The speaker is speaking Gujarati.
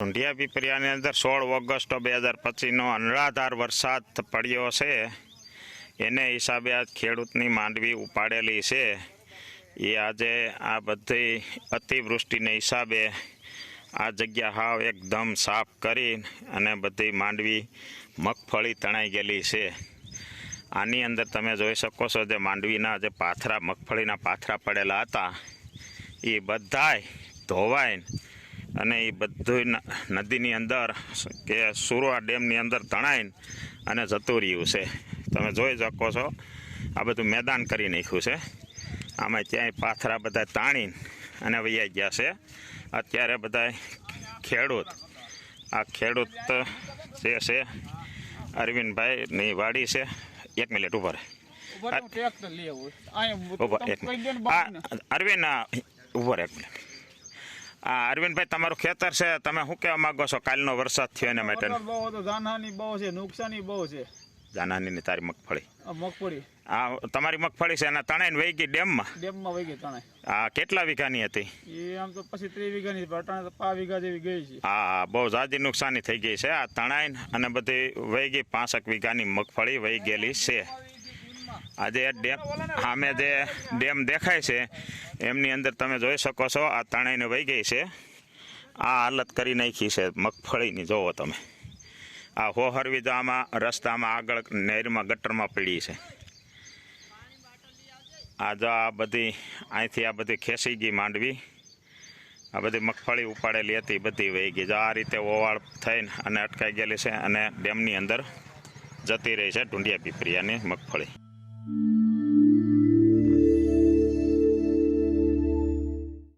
ઢુંઢિયા પીપરિયાની અંદર સોળ ઓગસ્ટ બે હજાર પચીસનો અનરાધાર વરસાદ પડ્યો છે. એને હિસાબે આજ ખેડૂતની માંડવી ઉપાડેલી છે. એ આજે આ બધી અતિવૃષ્ટિને હિસાબે આ જગ્યા હાવ એકદમ સાફ કરી અને બધી માંડવી મગફળી તણાઈ ગયેલી છે. આની અંદર તમે જોઈ શકો છો જે માંડવીના જે પાથરા, મગફળીના પાથરા પડેલા હતા, એ બધાય ધોવાઈને અને એ બધું નદીની અંદર કે સુરવા ડેમની અંદર તણાઈને અને જતું રહ્યું છે. તમે જોઈ શકો છો આ બધું મેદાન કરી નાખ્યું છે. આમાં ક્યાંય પાથરા બધા તાણીને અને વૈયા ગયા છે. અત્યારે બધા ખેડૂત આ ખેડૂત જે છે અરવિંદભાઈની વાડી છે એક મિનિટ ઊભા રહે ઊભા એક મિનિટ. અરવિંદ ઊભો એક મિનિટ. અરવિંદભાઈ તમારું ખેતર છે તમે શું કહેવા માંગો છો? કાલનો વરસાદ થયો એના માટે. બહુ હતો જાનહાની બહુ છે નુકસાની બહુ છે. જાનાની તારી મગફળી. મગફળી. હા તમારી મગફળી છે એના તણાઈને વહી ગઈ ડેમમાં? ડેમમાં વહી ગઈ તણાઈ. હા કેટલા વીઘાની હતી? એ આમ તો પછી ત્રીસ વીઘાની અટાણે પાંચ વીઘા જેવી ગઈ છે. હા બહુ જાજી નુકસાની થઈ ગઈ છે આ તણાઈને અને બધી વહી ગઈ પાંસઠ વીઘાની મગફળી વહી ગયેલી છે. આજે ડેમ સામે જે ડેમ દેખાય છે, એમની અંદર તમે જોઈ શકો છો, આ તણાઈને વહી ગઈ છે. આ હાલત કરી નાખી છે મગફળીની, જોવો તમે. આ હોહરવી તો આમાં રસ્તામાં આગળ, નહેરમાં, ગટરમાં પડી છે. આ જો આ બધી, અહીંથી આ બધી ખેંચી ગઈ માંડવી. આ બધી મગફળી ઉપાડેલી હતી, બધી વહી ગઈ. જો આ રીતે ઓવાળ થઈને અને અટકાઈ ગયેલી છે અને ડેમની અંદર જતી રહી છે ઢુંડિયા પીપરિયાની મગફળી.